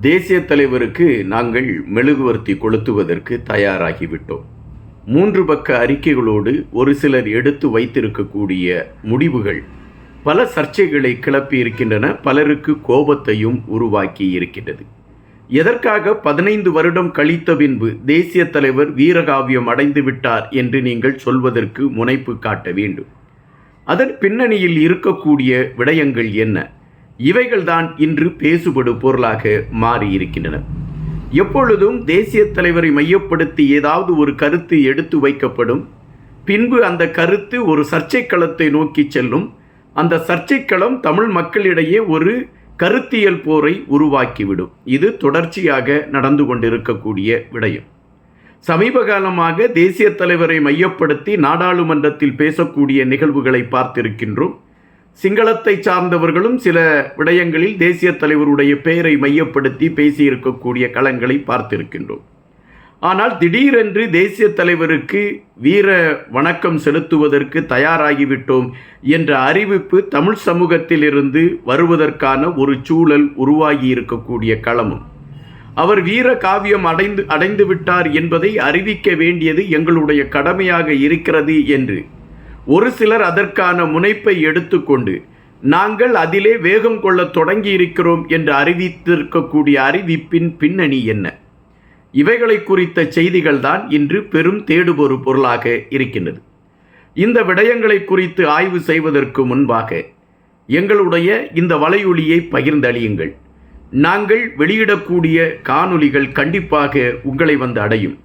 தேசிய தலைவருக்கு நாங்கள் மெழுகுவர்த்தி கொளுத்துவதற்கு தயாராகிவிட்டோம். மூன்று பக்க அறிக்கைகளோடு ஒரு சிலர் எடுத்து வைத்திருக்கக்கூடிய முடிவுகள். பல சர்ச்சைகளை கிளப்பி இருக்கின்றன பலருக்கு கோபத்தையும் உருவாக்கி இருக்கின்றது எதற்காக பதினைந்து வருடம் கழித்த பின்பு தேசிய தலைவர் வீரகாவியம் அடைந்து விட்டார் என்று நீங்கள் சொல்வதற்கு முனைப்பு காட்ட வேண்டும். அதன் பின்னணியில் இருக்கக்கூடிய விடயங்கள் என்ன? இவைகள்தான் இன்று பேசுபடு பொருளாக மாறியிருக்கின்றன. எப்பொழுதும் தேசிய தலைவரை மையப்படுத்தி ஏதாவது ஒரு கருத்து எடுத்து வைக்கப்படும். பின்பு அந்த கருத்து ஒரு சர்ச்சைக்களத்தை நோக்கி செல்லும். அந்த சர்ச்சைக்களம் தமிழ் மக்களிடையே ஒரு கருத்தியல் போரை உருவாக்கிவிடும். இது தொடர்ச்சியாக நடந்து கொண்டிருக்கக்கூடிய விடயம். சமீப காலமாக தேசிய தலைவரை மையப்படுத்தி நாடாளுமன்றத்தில் பேசக்கூடிய நிகழ்வுகளை பார்த்திருக்கின்றோம். சிங்களத்தை சார்ந்தவர்களும் சில விடயங்களில் தேசிய தலைவருடைய பெயரை மையப்படுத்தி பேசியிருக்கக்கூடிய களங்களை பார்த்திருக்கின்றோம். ஆனால் திடீரென்று தேசிய தலைவருக்கு வீர வணக்கம் செலுத்துவதற்கு தயாராகிவிட்டோம் என்ற அறிவிப்பு தமிழ் சமூகத்திலிருந்து வருவதற்கான ஒரு சூழல் உருவாகி இருக்கக்கூடிய களமும். அவர் வீர காவியம் அடைந்து அடைந்து விட்டார் என்பதை அறிவிக்க வேண்டியது எங்களுடைய கடமையாக இருக்கிறது என்று ஒரு சிலர் அதற்கான முனைப்பை எடுத்துக்கொண்டு நாங்கள் அதிலே வேகம் கொள்ளத் தொடங்கி இருக்கிறோம் என்று அறிவித்திருக்கக்கூடிய அறிவிப்பின் பின்னணி என்ன? இவைகளை குறித்த செய்திகள் தான் இன்று பெரும் தேடுபொரு பொருளாக இருக்கின்றது. இந்த விடயங்களை குறித்து ஆய்வு செய்வதற்கு முன்பாக எங்களுடைய இந்த வலையொலியை பகிர்ந்தளியுங்கள். நாங்கள் வெளியிடக்கூடிய காணொளிகள் கண்டிப்பாக உங்களை வந்து அடையும்.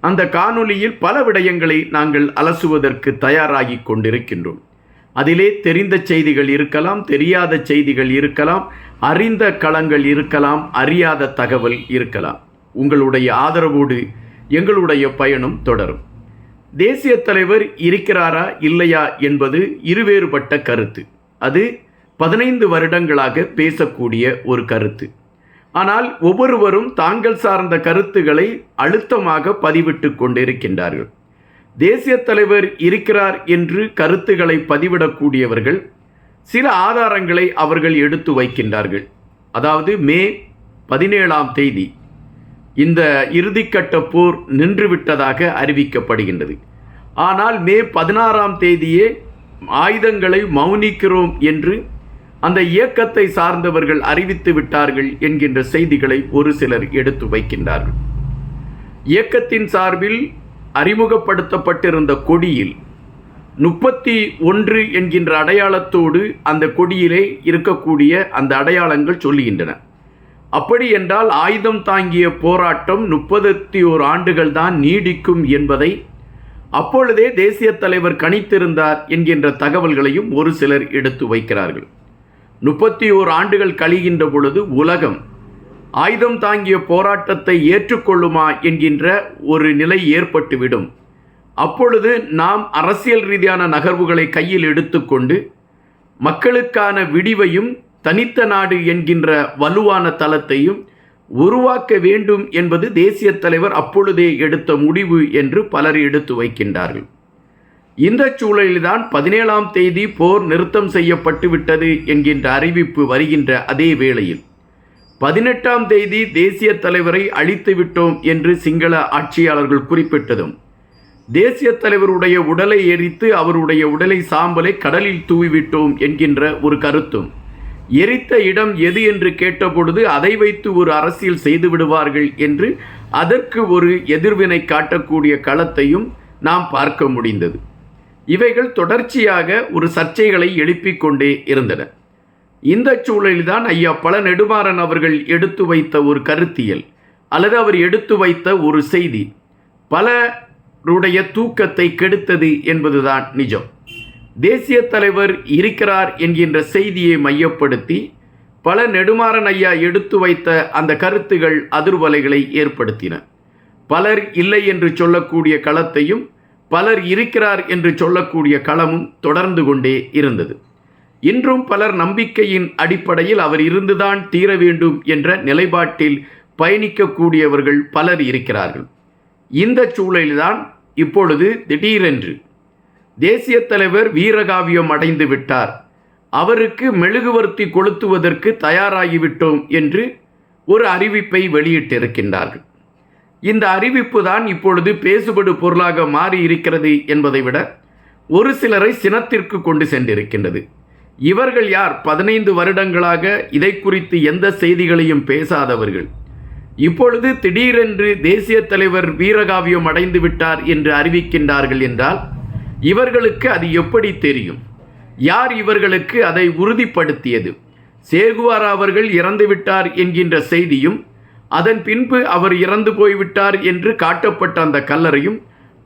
அந்த காணொளியில் பல விடயங்களை நாங்கள் அலசுவதற்கு தயாராகி கொண்டிருக்கின்றோம். அதிலே தெரிந்த செய்திகள் இருக்கலாம் தெரியாத செய்திகள் இருக்கலாம் அறிந்த களங்கள் இருக்கலாம் அறியாத தகவல் இருக்கலாம். உங்களுடைய ஆதரவோடு எங்களுடைய பயணம் தொடரும். தேசிய தலைவர் இருக்கிறாரா இல்லையா என்பது இருவேறுபட்ட கருத்து. அது பதினைந்து வருடங்களாக பேசக்கூடிய ஒரு கருத்து. ஆனால் ஒவ்வொருவரும் தாங்கள் சார்ந்த கருத்துக்களை அழுத்தமாக பதிவிட்டு கொண்டிருக்கின்றார்கள். தேசிய தலைவர் இருக்கிறார் என்று கருத்துக்களை பதிவிடக்கூடியவர்கள் சில ஆதாரங்களை அவர்கள் எடுத்து வைக்கின்றார்கள். அதாவது மே பதினேழாம் தேதி இந்த இறுதிக்கட்ட போர் நின்றுவிட்டதாக அறிவிக்கப்படுகின்றது. ஆனால் மே பதினாறாம் தேதியே ஆயுதங்களை மௌனிக்கிறோம் என்று அந்த இயக்கத்தை சார்ந்தவர்கள் அறிவித்து விட்டார்கள் என்கின்ற செய்திகளை ஒரு சிலர் எடுத்து வைக்கின்றார்கள். இயக்கத்தின் சார்பில் அறிமுகப்படுத்தப்பட்டிருந்த கொடியில் முப்பத்தி ஒன்று என்கின்ற அடையாளத்தோடு அந்த கொடியிலே இருக்கக்கூடிய அந்த அடையாளங்கள் சொல்லுகின்றன. அப்படி என்றால் ஆயுதம் தாங்கிய போராட்டம் முப்பத்தி ஓர் ஆண்டுகள் தான் நீடிக்கும் என்பதை அப்பொழுதே தேசிய தலைவர் கணித்திருந்தார் என்கின்ற தகவல்களையும் ஒரு சிலர் எடுத்து வைக்கிறார்கள். முப்பத்தி ஓர் ஆண்டுகள் கழிகின்ற பொழுது உலகம் ஆயுதம் தாங்கிய போராட்டத்தை ஏற்றுக்கொள்ளுமா என்கின்ற ஒரு நிலை ஏற்பட்டுவிடும். அப்பொழுது நாம் அரசியல் ரீதியான நகர்வுகளை கையில் எடுத்துக்கொண்டு மக்களுக்கான விடிவையும் தனித்த நாடு என்கின்ற வலுவான தளத்தையும் உருவாக்க வேண்டும் என்பது தேசிய தலைவர் அப்பொழுதே எடுத்த முடிவு என்று பலர் எடுத்து வைக்கின்றார்கள். இந்த சூழலில்தான் பதினேழாம் தேதி போர் நிறுத்தம் செய்யப்பட்டு விட்டது என்கின்ற அறிவிப்பு வருகின்ற அதே வேளையில். பதினெட்டாம் தேதி தேசிய தலைவரை அழித்து விட்டோம் என்று சிங்கள ஆட்சியாளர்கள் குறிப்பிட்டதும் தேசிய தலைவருடைய உடலை எரித்து அவருடைய உடலை சாம்பலை கடலில் தூவிவிட்டோம் என்கின்ற ஒரு கருத்தும் எரித்த இடம் எது என்று கேட்டபொழுது அதை வைத்து ஒரு அரசியல் செய்து விடுவார்கள் என்று அதற்கு ஒரு எதிர்வினை காட்டக்கூடிய களத்தையும் நாம் பார்க்க முடிந்தது. இவைகள் தொடர்ச்சியாக ஒரு சர்ச்சைகளை எழுப்பிக் கொண்டே இருந்தன. இந்த சூழலில்தான் ஐயா பல நெடுமாறன் அவர்கள் எடுத்து வைத்த ஒரு கருத்தியல் அல்லது அவர் எடுத்து வைத்த ஒரு செய்தி பலருடைய தூக்கத்தை கெடுத்தது என்பதுதான் நிஜம். தேசிய தலைவர் இருக்கிறார் என்கின்ற செய்தியை மையப்படுத்தி பல நெடுமாறன் ஐயா எடுத்து வைத்த அந்த கருத்துகள் அதிர்வலைகளை ஏற்படுத்தின. பலர் இல்லை என்று சொல்லக்கூடிய களத்தையும் பலர் இருக்கிறார் என்று சொல்லக்கூடிய களமும் தொடர்ந்து கொண்டே இருந்தது. இன்றும் பலர் நம்பிக்கையின் அடிப்படையில் அவர் இருந்துதான் தீர வேண்டும் என்ற நிலைப்பாட்டில் பயணிக்கக்கூடியவர்கள் பலர் இருக்கிறார்கள். இந்த சூழலில்தான் இப்பொழுது திடீரென்று தேசிய தலைவர் வீரகாவியம் அடைந்து விட்டார். அவருக்கு மெழுகுவர்த்தி கொளுத்துவதற்கு தயாராகிவிட்டோம் என்று ஒரு அறிவிப்பை வெளியிட்டிருக்கின்றார்கள். இந்த அறிவிப்பு தான் இப்பொழுது பேசுபடு பொருளாக மாறி இருக்கிறது என்பதை விட ஒரு சிலரை சினத்திற்கு கொண்டு சென்றிருக்கின்றது. இவர்கள் யார்? பதினைந்து வருடங்களாக இதை குறித்து எந்த செய்திகளையும் பேசாதவர்கள். இப்பொழுது திடீரென்று தேசிய தலைவர் வீரகாவியம் அடைந்து விட்டார் என்று அறிவிக்கின்றார்கள் என்றால் இவர்களுக்கு அது எப்படி தெரியும்? யார் இவர்களுக்கு அதை உறுதிப்படுத்தியது? சேகுவாரா அவர்கள் இறந்துவிட்டார் என்கின்ற செய்தியும் அதன் பின்பு அவர் இறந்து போய்விட்டார் என்று காட்டப்பட்ட அந்த கல்லறையும்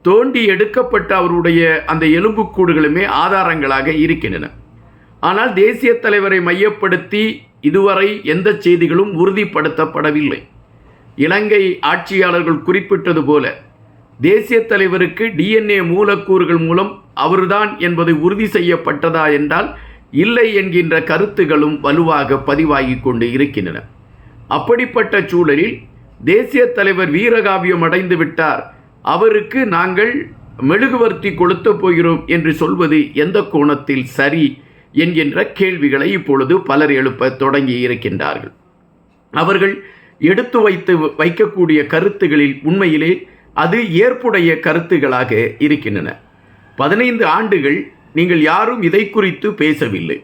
தோண்டி எடுக்கப்பட்ட அவருடைய அந்த எலும்புக்கூடுகளுமே ஆதாரங்களாக இருக்கின்றன. ஆனால் தேசிய தலைவரை மையப்படுத்தி இதுவரை எந்த செய்திகளும் உறுதிப்படுத்தப்படவில்லை. இலங்கை ஆட்சியாளர்கள் குறிப்பிட்டது போல தேசிய தலைவருக்கு டிஎன்ஏ மூலக்கூறுகள் மூலம் அவர்தான் என்பது உறுதி செய்யப்பட்டதா என்றால் இல்லை என்கின்ற கருத்துகளும் வலுவாக பதிவாகி கொண்டு இருக்கின்றன. அப்படிப்பட்ட சூழலில் தேசிய தலைவர் வீரகாவியம் அடைந்து விட்டார். அவருக்கு நாங்கள் மெழுகுவர்த்தி கொளுத்த போகிறோம் என்று சொல்வது எந்த கோணத்தில் சரி என்கின்ற கேள்விகளை இப்பொழுது பலர் எழுப்ப தொடங்கி இருக்கின்றார்கள். அவர்கள் எடுத்து வைத்து வைக்கக்கூடிய கருத்துகளில் உண்மையிலே அது ஏற்புடைய கருத்துகளாக இருக்கின்றன. பதினைந்து ஆண்டுகள் நீங்கள் யாரும் இதை குறித்து பேசவில்லை.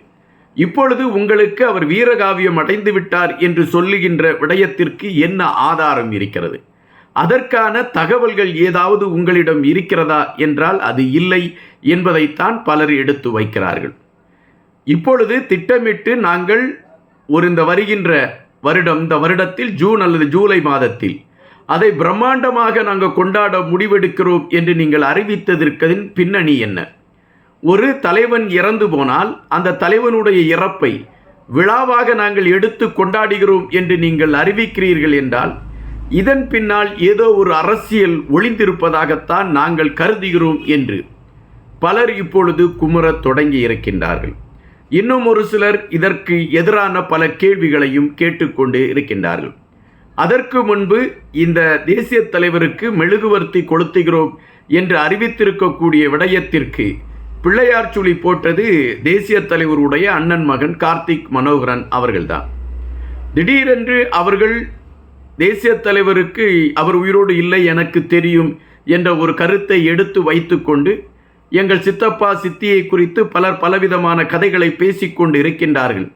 இப்பொழுது உங்களுக்கு அவர் வீரகாவியம் அடைந்து விட்டார் என்று சொல்லுகின்ற விடயத்திற்கு என்ன ஆதாரம் இருக்கிறது? அதற்கான தகவல்கள் ஏதாவது உங்களிடம் இருக்கிறதா என்றால் அது இல்லை என்பதைத்தான் பலர் எடுத்து வைக்கிறார்கள். இப்பொழுது திட்டமிட்டு நாங்கள் ஒரு இந்த வருகின்ற வருடம் இந்த வருடத்தில் ஜூன் அல்லது ஜூலை மாதத்தில் அதை பிரம்மாண்டமாக நாங்கள் கொண்டாட முடிவெடுக்கிறோம் என்று நீங்கள் அறிவித்ததற்கதின் பின்னணி என்ன? ஒரு தலைவன் இறந்து போனால் அந்த தலைவனுடைய இறப்பை விழாவாக நாங்கள் எடுத்து கொண்டாடுகிறோம் என்று நீங்கள் அறிவிக்கிறீர்கள் என்றால் இதன் பின்னால் ஏதோ ஒரு அரசியல் ஒளிந்திருப்பதாகத்தான் நாங்கள் கருதுகிறோம் என்று பலர் இப்பொழுது குமுறத் தொடங்கி இருக்கின்றார்கள். இன்னும் ஒரு சிலர் இதற்கு எதிரான பல கேள்விகளையும் கேட்டுக்கொண்டு இருக்கின்றார்கள். அதற்கு முன்பு இந்த தேசிய தலைவருக்கு மெழுகுவர்த்தி கொளுத்துகிறோம் என்று அறிவித்திருக்கக்கூடிய விடயத்திற்கு பிள்ளையார் சுழி போட்டது தேசிய தலைவருடைய அண்ணன் மகன் கார்த்திக் மனோகரன் அவர்கள்தான். திடீரென்று அவர்கள் தேசிய தலைவருக்கு அவர் உயிரோடு இல்லை எனக்கு தெரியும் என்ற ஒரு கருத்தை எடுத்து வைத்துக்கொண்டு எங்கள் சித்தப்பா சித்தியை குறித்து பலர் பலவிதமான கதைகளை பேசிக்கொண்டு இருக்கின்றார்கள்.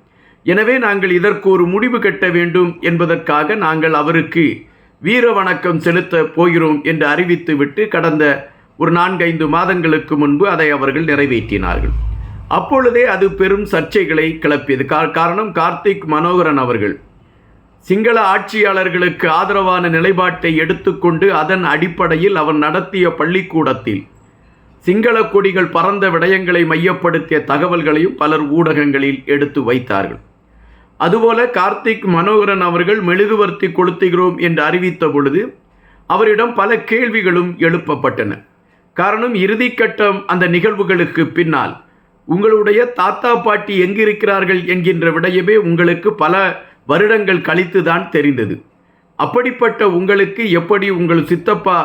எனவே நாங்கள் இதற்கு ஒரு முடிவு கட்ட வேண்டும் என்பதற்காக நாங்கள் அவருக்கு வீர வணக்கம் செலுத்த போகிறோம் என்று அறிவித்துவிட்டு கடந்த ஒரு நான்கைந்து மாதங்களுக்கு முன்பு அதை அவர்கள் நிறைவேற்றினார்கள். அப்பொழுதே அது பெரும் சர்ச்சைகளை கிளப்பியது. காரணம் கார்த்திக் மனோகரன் அவர்கள். சிங்கள ஆட்சியாளர்களுக்கு ஆதரவான நிலைப்பாட்டை எடுத்துக்கொண்டு அதன் அடிப்படையில் அவர் நடத்திய பள்ளிக்கூடத்தில் சிங்கள கொடிகள் பறந்த விடயங்களை மையப்படுத்திய தகவல்களையும் பலர் ஊடகங்களில் எடுத்து வைத்தார்கள். அதுபோல கார்த்திக் மனோகரன் அவர்கள் மெழுகுவர்த்தி கொளுத்துகிறோம் என்று அறிவித்த பொழுது அவரிடம் பல கேள்விகளும் எழுப்பப்பட்டன. காரணம் இறுதிக்கட்டம் அந்த நிகழ்வுகளுக்கு பின்னால். உங்களுடைய தாத்தா பாட்டி எங்கிருக்கிறார்கள் என்கின்ற விடயமே உங்களுக்கு பல வருடங்கள் கழித்து தான் தெரிந்தது. அப்படிப்பட்ட உங்களுக்கு எப்படி உங்கள் சித்தப்பா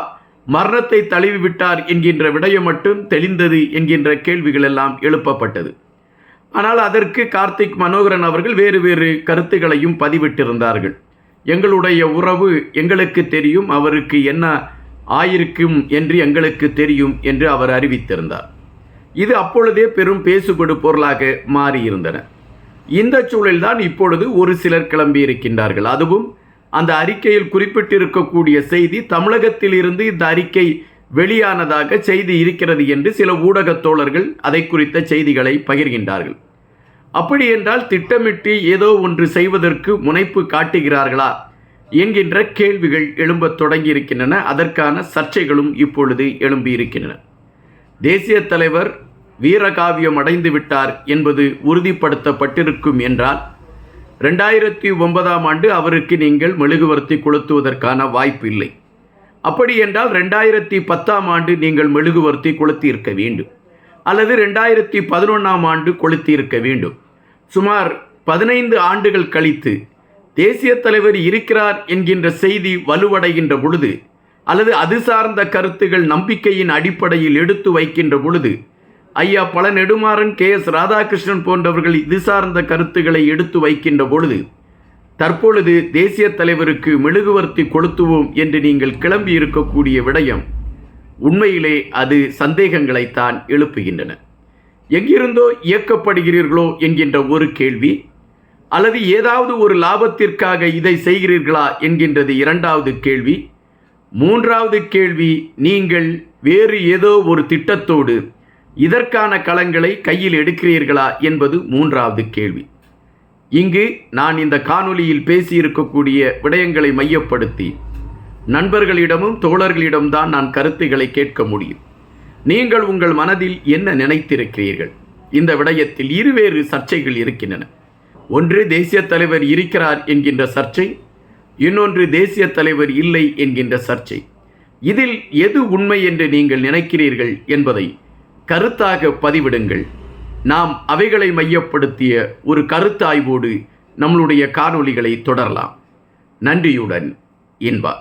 மரணத்தை தழுவி விட்டார் என்கின்ற விடயம் மட்டும் தெளிந்தது என்கின்ற கேள்விகள் எல்லாம் எழுப்பப்பட்டது. ஆனால் அதற்கு கார்த்திக் மனோகரன் அவர்கள் வேறு வேறு கருத்துக்களையும் பதிவிட்டிருந்தார்கள். எங்களுடைய உறவு எங்களுக்கு தெரியும் அவருக்கு என்ன ஆயிருக்கும் என்று எங்களுக்கு தெரியும் என்று அவர் அறிவித்திருந்தார். இது அப்பொழுதே பெரும் பேசுபடு பொருளாக மாறியிருந்தன. இந்த சூழல்தான் இப்பொழுது ஒரு சிலர் கிளம்பியிருக்கின்றார்கள் அதுவும் அந்த அறிக்கையில் குறிப்பிட்டிருக்கக்கூடிய செய்தி தமிழகத்தில் இருந்து இந்த அறிக்கை வெளியானதாக செய்தி இருக்கிறது என்று சில ஊடகத் தோழர்கள் அதை குறித்த செய்திகளை பகிர்கின்றார்கள். அப்படி என்றால் திட்டமிட்டு ஏதோ ஒன்று செய்வதற்கு முனைப்பு காட்டுகிறார்களா? என்கின்ற கேள்விகள் எழும்பத் தொடங்கியிருக்கின்றன. அதற்கான சர்ச்சைகளும் இப்பொழுது எழும்பியிருக்கின்றன. தேசிய தலைவர் வீரகாவியம் அடைந்து விட்டார் என்பது உறுதிப்படுத்தப்பட்டிருக்கும் என்றால் ரெண்டாயிரத்தி ஒன்பதாம் ஆண்டு அவருக்கு நீங்கள் மெழுகுவர்த்தி கொளுத்துவதற்கான வாய்ப்பு இல்லை. அப்படி என்றால் ரெண்டாயிரத்தி பத்தாம் ஆண்டு நீங்கள் மெழுகுவர்த்தி கொளுத்தியிருக்க வேண்டும். அல்லது ரெண்டாயிரத்தி பதினொன்றாம் ஆண்டு கொளுத்தியிருக்க வேண்டும். சுமார் பதினைந்து ஆண்டுகள் கழித்து தேசிய தலைவர் இருக்கிறார் என்கின்ற செய்தி வலுவடைகின்ற பொழுது அல்லது அது சார்ந்த கருத்துகள் நம்பிக்கையின் அடிப்படையில் எடுத்து வைக்கின்ற பொழுது ஐயா பல நெடுமாறன் கே எஸ் ராதாகிருஷ்ணன் போன்றவர்கள் இது சார்ந்த கருத்துக்களை எடுத்து வைக்கின்ற பொழுது தற்பொழுது தேசிய தலைவருக்கு மெழுகுவர்த்தி கொளுத்துவோம் என்று நீங்கள் கிளம்பி இருக்கக்கூடிய விடயம் உண்மையிலே அது சந்தேகங்களைத்தான் எழுப்புகின்றன. எங்கிருந்தோ இயக்கப்படுகிறீர்களோ என்கின்ற ஒரு கேள்வி அல்லது ஏதாவது ஒரு லாபத்திற்காக இதை செய்கிறீர்களா என்கின்றது இரண்டாவது கேள்வி. மூன்றாவது கேள்வி நீங்கள் வேறு ஏதோ ஒரு திட்டத்தோடு இதற்கான களங்களை கையில் எடுக்கிறீர்களா என்பது மூன்றாவது கேள்வி. இங்கு நான் இந்த காணொளியில் பேசியிருக்கக்கூடிய விடயங்களை மையப்படுத்தி நண்பர்களிடமும் தோழர்களிடம்தான் நான் கருத்துக்களை கேட்க முடியும். நீங்கள் உங்கள் மனதில் என்ன நினைத்திருக்கிறீர்கள்? இந்த விடயத்தில் இருவேறு சர்ச்சைகள் இருக்கின்றன. ஒன்று தேசிய தலைவர் இருக்கிறார் என்கின்ற சர்ச்சை இன்னொன்று தேசிய தலைவர் இல்லை என்கின்ற சர்ச்சை. இதில் எது உண்மை என்று நீங்கள் நினைக்கிறீர்கள் என்பதை கருத்தாக பதிவிடுங்கள். நாம் அவைகளை மையப்படுத்திய ஒரு கருத்தாய்வோடு நம்மளுடைய காணொளிகளை தொடரலாம். நன்றியுடன் இன்பா.